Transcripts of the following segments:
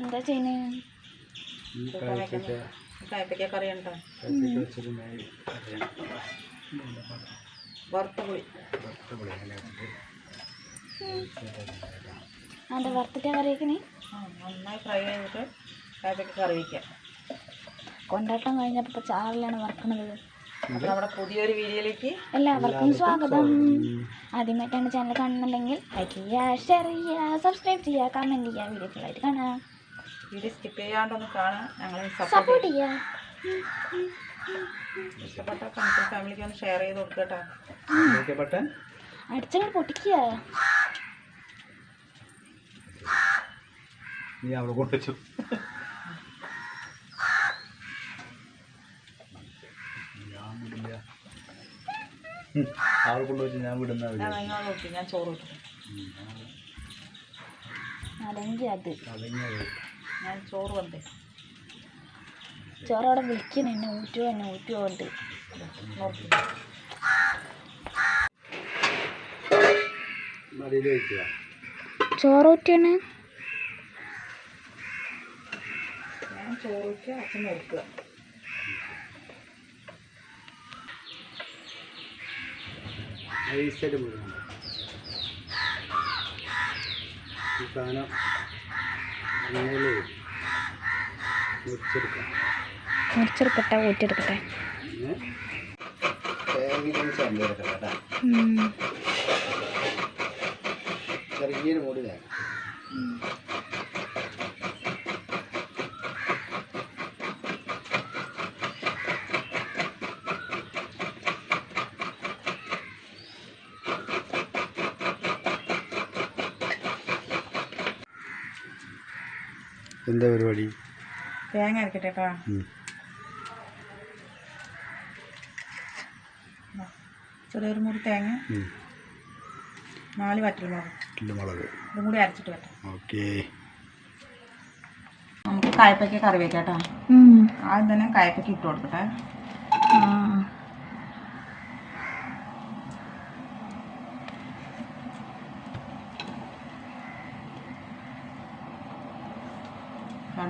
എന്താ ചെയ്യുന്നത് കായ്പയ്ക്ക കറി ഉണ്ടോ? കായ്ക്കൊക്കെ വെച്ചിട്ട് മേൽ അറിയാം. വറുത്ത പുളി. വറുത്ത പൊടി അങ്ങനെ വെച്ചിട്ട് അതെ വറുത്തിട്ട് കറിയിക്കണേ ആ, നന്നായി ഫ്രൈ ചെയ്തിട്ട് കായ്പയ്ക്ക കറി വയ്ക്കാം കൊണ്ടാട്ടം കഴിഞ്ഞപ്പോൾ ചാറിലാണ് വറക്കണത്. നമ്മുടെ പുതിയൊരു വീഡിയോയിലേക്ക് എല്ലാവർക്കും സ്വാഗതം. ആദ്യമായിട്ടാണ് ചാനൽ കാണുന്നുണ്ടെങ്കിൽ ലൈക്ക് ചെയ്യുക ഷെയർ ചെയ്യുക സബ്സ്ക്രൈബ് ചെയ്യുക കമന്റ് ചെയ്യുക. വീഡിയോ ഫുള്ളായിട്ട് കാണാം. വീഡിയോ സ്കിപ്പ് ചെയ്യാണ്ടൊന്ന് കാണാൻ ഞങ്ങളെ സപ്പോർട്ട് ചെയ്യാം. ഇഷ്ടപ്പെട്ട ഫ്രണ്ട്സ് ഫാമിലിക്ക് ഒന്ന് ഷെയർ ചെയ്ത് കൊടുക്കട്ടോ. അടിച്ചങ്ങോട്ട് പൊട്ടിക്കുക. നീ അവിടെ കൊണ്ടുവച്ചു ഞാൻ വിടില്ല. കൊണ്ടുവച്ച് ഞാൻ വിടുന്ന ഞാൻ ചോറ് വെക്കും. ഉം, ഞാൻ അല്ലെങ്കിൽ അത്. ഞാൻ ചോറ് വന്നേ ചോറവിടെ വിളിക്കുന്ന എന്നെ ഊറ്റുമോ എന്നെ ഊറ്റുമോ ഉണ്ട് നോക്കി ചോറ് ഊറ്റിയാണ് ഞാൻ ചോറ് വെക്കുക അച്ഛൻ എടുക്കുക ഈ സാധനം മുറിച്ചെടുക്കട്ടെ ഊറ്റെടുക്കട്ടെ. ചെറിയൊരു മൂടി എന്താ പരിപാടി? തേങ്ങ അരക്കട്ടെ കേട്ടോ ചെറിയൊരു മുറി തേങ്ങ. നാല് വറ്റൽമുളക്. മുളക് ഇതും കൂടി അരച്ചിട്ട് വെക്കാം ഓക്കെ. നമുക്ക് കായപ്പയ്ക്ക് കറി വെക്കാം കേട്ടോ. ആദ്യം തന്നെ കായപ്പയ്ക്ക് ഇട്ട് കൊടുക്കട്ടെ.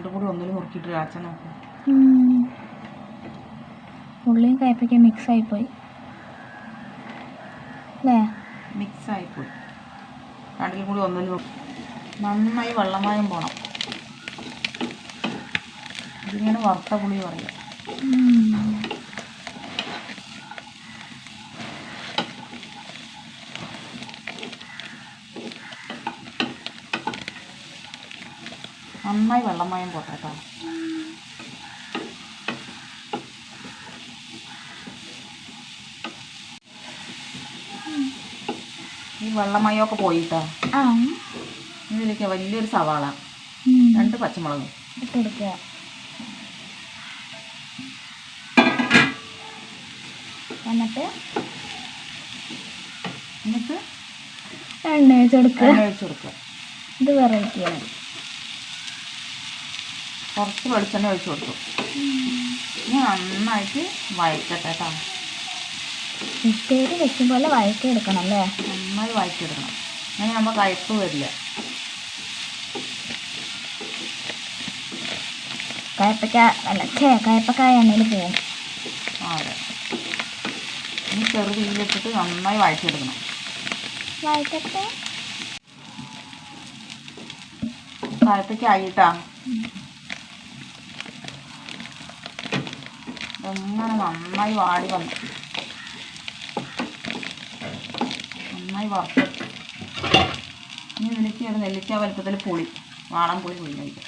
രണ്ടും കൂടി ഒന്നിൽ മുറുക്കിയിട്ട് അച്ഛൻ നോക്കും. ഉള്ളിയും കയ്പയ്ക്ക മിക്സ് ആയിപ്പോയി. അല്ലേ? മിക്സ് ആയിപ്പോയി. രണ്ടിലും കൂടി ഒന്നിൽ നന്നായി വെള്ളമായും പോണം. ഇതിങ്ങനെ വറുത്ത പുളി പറയാം. നന്നായി വെള്ളമയം പോട്ടെ കേട്ടോ. ഈ വെള്ളമയമൊക്കെ പോയിട്ടോ? ഇതിലേക്ക് വലിയൊരു സവാള. രണ്ട് പച്ചമുളക്. എന്നിട്ട്? എന്നിട്ട്? എണ്ണ ഒഴിച്ചു കൊടുക്കുക. എണ്ണ ഒഴിച്ച് കൊടുക്കുക. ഇത് വെറൈറ്റിയാണ് കുറച്ച് വെളിച്ചെണ്ണ ഒഴിച്ച് കൊടുത്തു. ഇനി നന്നായിട്ട് വഴറ്റട്ടെ കേട്ടോ ഉപ്പേരി വെക്കും പോലെ വഴറ്റി എടുക്കണം അല്ലേ? നന്നായി വഴറ്റിയെടുക്കണം. അങ്ങനെ നമ്മൾ കയ്പ്പ് വരില്ല. കയ്പ്പക്ക അല്ല ഛേ കയ്പ്പക്കായ എണ്ണയിൽ പോകും. അതെ ഇനി ചെറു തീയിലിട്ടിട്ട് നന്നായി വഴറ്റിയെടുക്കണം. വഴറ്റട്ടെ. കായത്തേക്ക് ഇങ്ങനെ നന്നായി വാടി വന്നു. നന്നായി വറുത്തു. ഇനി ഇതിലേക്ക് ഒരു നെല്ലിക്ക വലുപ്പത്തിൽ പുളി വാളം പുളി കഴിക്കാം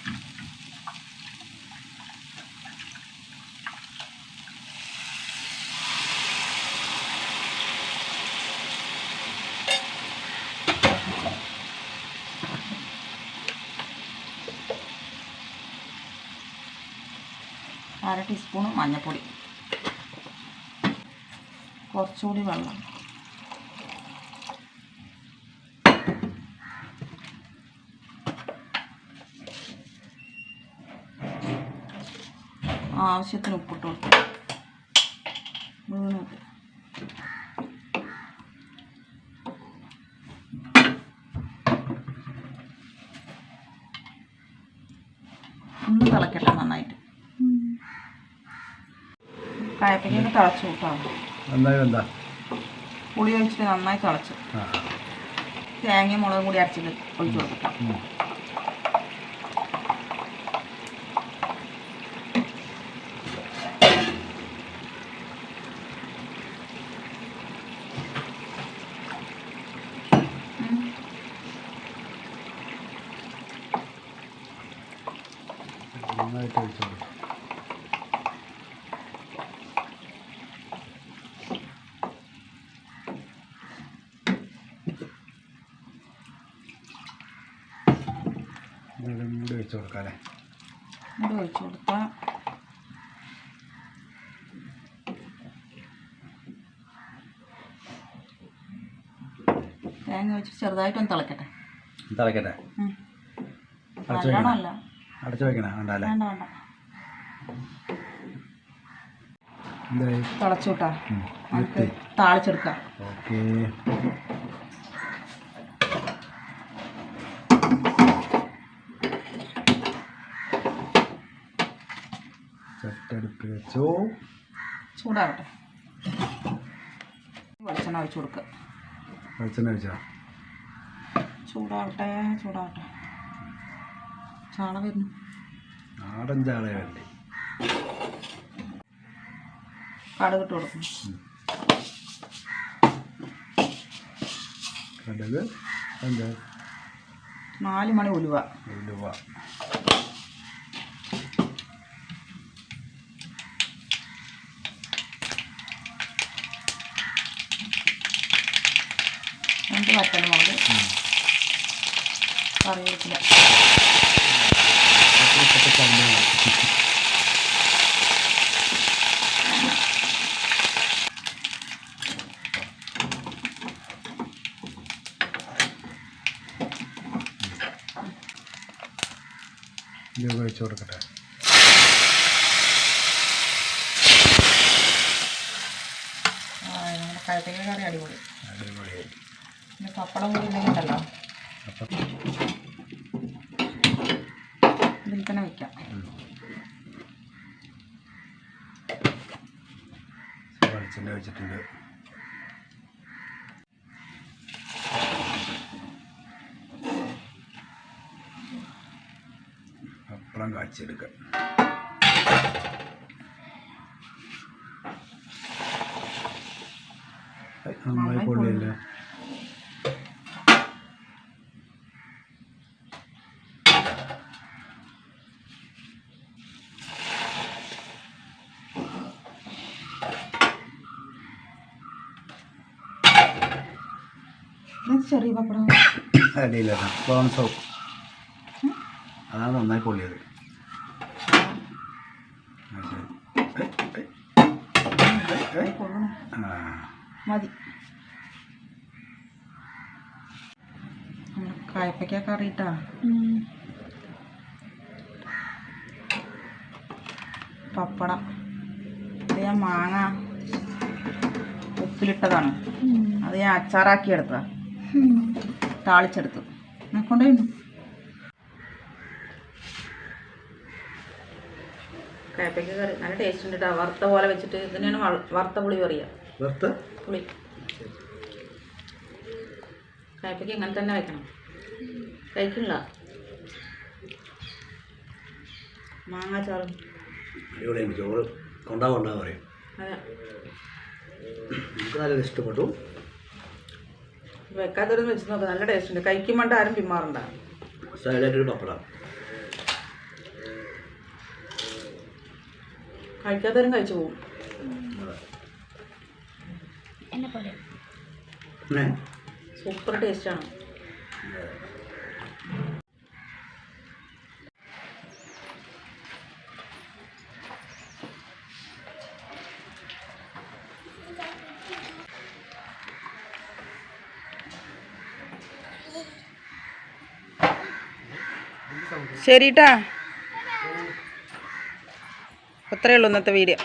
അര ടീസ്പൂൺ മഞ്ഞൾപ്പൊടി കുറച്ചുകൂടി വെള്ളം. ആവശ്യത്തിന് ഉപ്പിട്ട് കൊടുക്കും ഒന്ന് തിളക്കട്ടെ നന്നായിട്ട്. കായപ്പയ്ക്കൊക്കെ തിളച്ചു കൂട്ടാം. നന്നായി എന്താ പുളി ഒഴിച്ചിട്ട് നന്നായി തിളച്ചു. തേങ്ങയും മുളകും കൂടി അരച്ചിട്ട് ഒഴിച്ചു കൊടുക്കാം. നന്നായിട്ട് ഒഴിച്ചു. കൊടുക്കും ഇതും കൂടി ഒഴിച്ചു കൊടുക്കാം അല്ലേ? കൂടി ഒഴിച്ചു കൊടുക്കാം. തേങ്ങ വെച്ച് ചെറുതായിട്ടൊന്ന് തിളക്കട്ടെ. തിളക്കട്ടെ. അടച്ചു വെക്കണം? വേണ്ട അല്ലേ? തിളച്ചു നിർത്തി താളിച്ചെടുക്കാം. ഓക്കേ. ചട്ടടുപ്പ് വെച്ചു. ചൂടാവട്ടെ. വെളിച്ചെണ്ണ ഒഴിച്ചു കൊടുക്കുക വെളിച്ചെണ്ണ വെച്ചോ ചൂടാവട്ടെ ചൂടാവട്ടെ. ചാള വരുന്നു. നാടൻ ചാളയല്ലേ കടുക് ഇട്ട് കൊടുക്കും. കടുക് എന്താ? നാല് മണി ഉലുവ. ഉലുവ. രണ്ട് വറ്റൽ മുളക് കറിവേപ്പില. ഒഴിച്ചു കൊടുക്കട്ടെ. കഴുത്തേക്ക് കറി അടിപൊളി. അടിപൊളിയായി പിന്നെ പപ്പടം കൂടി ഉണ്ടെങ്കിലല്ലോ ഇതിൽ തന്നെ വെക്കാം. വെളിച്ചെണ്ണ വെച്ചിട്ടുണ്ട് പപ്പടം കാച്ചെടുക്കാം ഏയ്, നന്നായി പൊള്ളിയല്ലേ ഇത് ചെറിയ പപ്പടം. അടിയിലാണ് സോപ്പ് അതാണ് നന്നായി പൊള്ളിയത്. മതി. കായപ്പയ്ക്ക കറിയിട്ടാ. പപ്പടം. ഇത് ഞാൻ മാങ്ങ ഉപ്പിലിട്ടതാണ്. അത് ഞാൻ അച്ചാറാക്കി എടുത്തതാ. താളിച്ചെടുത്തു. കൊണ്ടുപോയിരുന്നു കൊണ്ടുപോയി കായപ്പയ്ക്ക കറി. നല്ല ടേസ്റ്റ് ഉണ്ട് കേട്ടോ വറുത്ത പോലെ വെച്ചിട്ട് ഇതിനാണ് വറുത്ത പുളി പറയുക വെറുത്ത്? പുളി. കയപ്പയ്ക്ക് ഇങ്ങനെ തന്നെ വെക്കണം. കഴിക്കില്ല മാങ്ങാ ചോറും. ചോറ്. കൊണ്ടാ പറയും. അതെ. നല്ല ഇഷ്ടപ്പെട്ടു. വെക്കാത്തൊരു വെച്ച് നോക്ക് നല്ല ടേസ്റ്റ് ഉണ്ട്. കഴിക്കുമ്പോണ്ട് ആരും പിന്മാറണ്ട. സൈഡായിട്ടൊരു പപ്പടം. കഴിക്കാത്തവരും കഴിച്ചു പോകും. സൂപ്പർ ടേസ്റ്റാണ് ശരിട്ടാ അത്രയേ ഉള്ളൂ ഇന്നത്തെ വീഡിയോ